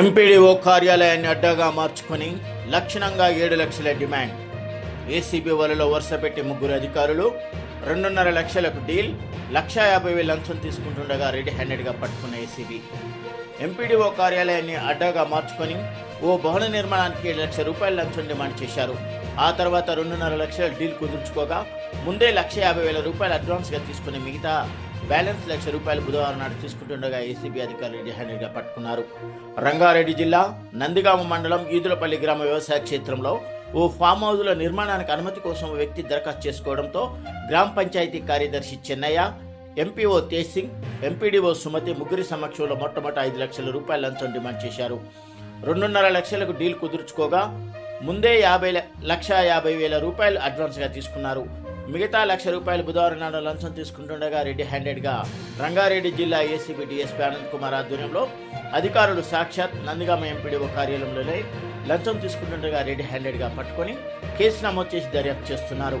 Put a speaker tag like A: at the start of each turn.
A: MPDO కార్యాలయాన్ని అడ్డాగా మార్చుకొని లక్షణంగా ఏడు లక్షల డిమాండ్. ఏసీబీ వలలో వరుసపెట్టి ముగ్గురు అధికారులు రెండున్నర లక్షలకు డీల్. లక్ష యాభై వేల లంచం తీసుకుంటుండగా రెడీ హ్యాండెడ్గా పట్టుకున్న ఏసీబీ. ఎంపీడీఓ కార్యాలయాన్ని అడ్డాగా మార్చుకొని ఓ భవన నిర్మాణానికి ఏడు లక్షల రూపాయల లంచం డిమాండ్ చేశారు. ఆ తర్వాత రెండున్నర లక్షల డీల్ కుదుర్చుకోగా ముందే లక్ష యాభై వేల రూపాయలు అడ్వాన్స్గా తీసుకుని మిగతా బ్యాలెన్స్ లక్ష రూపాయలు బుధవారం నాడు తీసుకుంటుండగా ఏసీబీ అధికారులు రెడీ హ్యాండెడ్గా పట్టుకున్నారు. రంగారెడ్డి జిల్లా నందిగామ మండలం ఈదులపల్లి గ్రామ వ్యవసాయ క్షేత్రంలో ఓ ఫామ్ హౌజ్ల నిర్మాణానికి అనుమతి కోసం ఓ వ్యక్తి దరఖాస్తు చేసుకోవడంతో గ్రామ పంచాయతీ కార్యదర్శి చెన్నయ్య ఎంపీఓ తేజ్ సింగ్ ఎంపీడీఓ సుమతి ముగ్గురి సమక్షంలో మొట్టమొదటి ఐదు లక్షల రూపాయల లంచం డిమాండ్ చేశారు. రెండున్నర లక్షలకు డీల్ కుదుర్చుకోగా ముందే యాభై లక్ష యాభై వేల రూపాయలు అడ్వాన్స్గా తీసుకున్నారు. మిగతా లక్ష రూపాయలు బుధవారం నాడు లంచం తీసుకుంటుండగా రెడ్డి హ్యాండెడ్గా రంగారెడ్డి జిల్లా ఏసీబీ డిఎస్పీ ఆనంద్ కుమార్ ఆధ్వర్యంలో అధికారులు సాక్షాత్ నందిగామ ఎంపీడీఓ కార్యాలయంలోనే లంచం తీసుకుంటుండగా రెడ్డి హ్యాండెడ్గా పట్టుకొని కేసు నమోదు చేసి దర్యాప్తు చేస్తున్నారు.